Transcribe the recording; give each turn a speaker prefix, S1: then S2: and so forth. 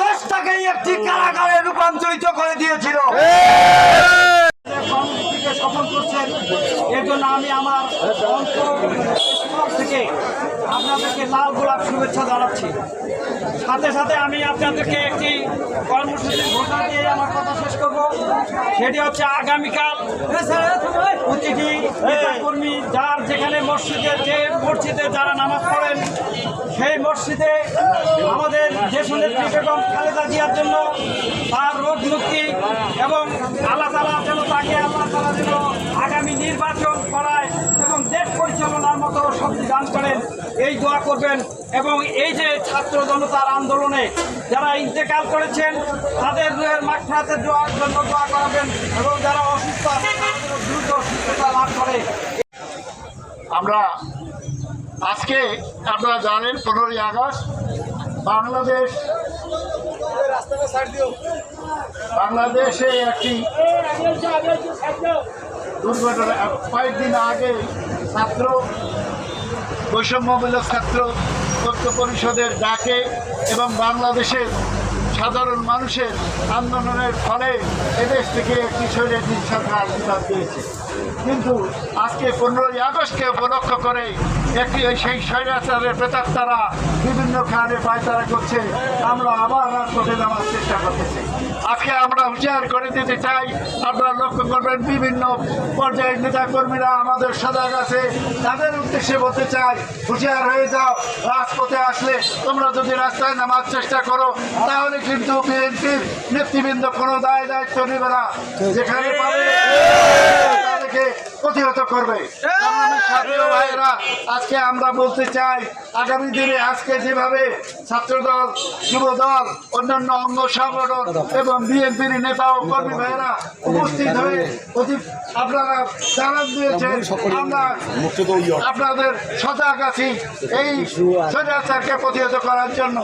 S1: দেশটাকেই একটি কারাগারে রূপান্তরিত করে দিয়েছিল।
S2: সফল করছেন। এর জন্য আমি আমার থেকে আপনাদেরকে লাল গোলাপ শুভেচ্ছা জানাচ্ছি। সাথে সাথে আমি আপনাদেরকে একটি কর্মসূচি ঘোষণা দিয়ে আমার কথা শেষ করব। সেটি হচ্ছে আগামীকাল প্রতিটি কর্মী যার যেখানে মসজিদে যে মসজিদে যারা নামাজ পড়েন সেই মসজিদে আমাদের দেশ নেত্রী বেগম খালেদা জিয়ার জন্য তার রোগ মুক্তি এবং আল্লাহ তালা যেন তাকে আল্লাহ তালা যেন আগামী নির্বাচন করায় এবং দেশ পরিচালনার মতো শক্তি দান করেন, এই দোয়া করবেন। এবং এই যে ছাত্র জনতার আন্দোলনে যারা ইন্তেকাল করেছেন, তাদের মাঠে দোয়ার জন্য দোয়া করাবেন এবং যারা অসুস্থ দ্রুত সুস্থতা লাভ করে।
S3: আমরা আজকে, আপনারা জানেন, পনেরোই আগস্ট বাংলাদেশ বাংলাদেশে একটি দুর্ঘটনা কয়েকদিন আগে ছাত্র বৈষম্যমূলক ছাত্র তথ্য পরিষদের ডাকে এবং বাংলাদেশের সাধারণ মানুষের আন্দোলনের ফলে এদেশ থেকে একটি শৈলী সরকার বিভাগ দিয়েছে। কিন্তু আজকে পনেরোই আগস্টকে উপলক্ষ করে একটি সেই স্বৈরাচারের প্রেতার তারা বিভিন্ন খানে পায়তারা করছে। আমরা আবার রাজপথে নামার চেষ্টা করতেছি। আজকে আমরা হুঁশিয়ার করে দিতে চাই আপনারা লক্ষ্য করবেন বিভিন্ন পর্যায়ের নেতাকর্মীরা আমাদের সজাগ আছে তাদের উদ্দেশ্যে বলতে চাই হুঁশিয়ার হয়ে যাও রাজপথে আসলে তোমরা যদি রাস্তায় নামার চেষ্টা করো তাহলে কিন্তু বিএনপির নেতৃবৃন্দ কোনো দায় দায়িত্ব নেবে না। যেখানে পাবে প্রতিহত করবে। ভাইয়েরা আজকে আমরা বলতে চাই আগামী দিনে আজকে যেভাবে ছাত্রদল যুবদল অন্যান্য অঙ্গ সংগঠন এবং বিএনপির নেতা ও কর্মী ভাইয়েরা উপস্থিত হয়ে আপনারা জানান দিয়েছেন আমরা আপনাদের সজাগ আছি এই স্বৈরাচারকে প্রতিহত করার জন্য।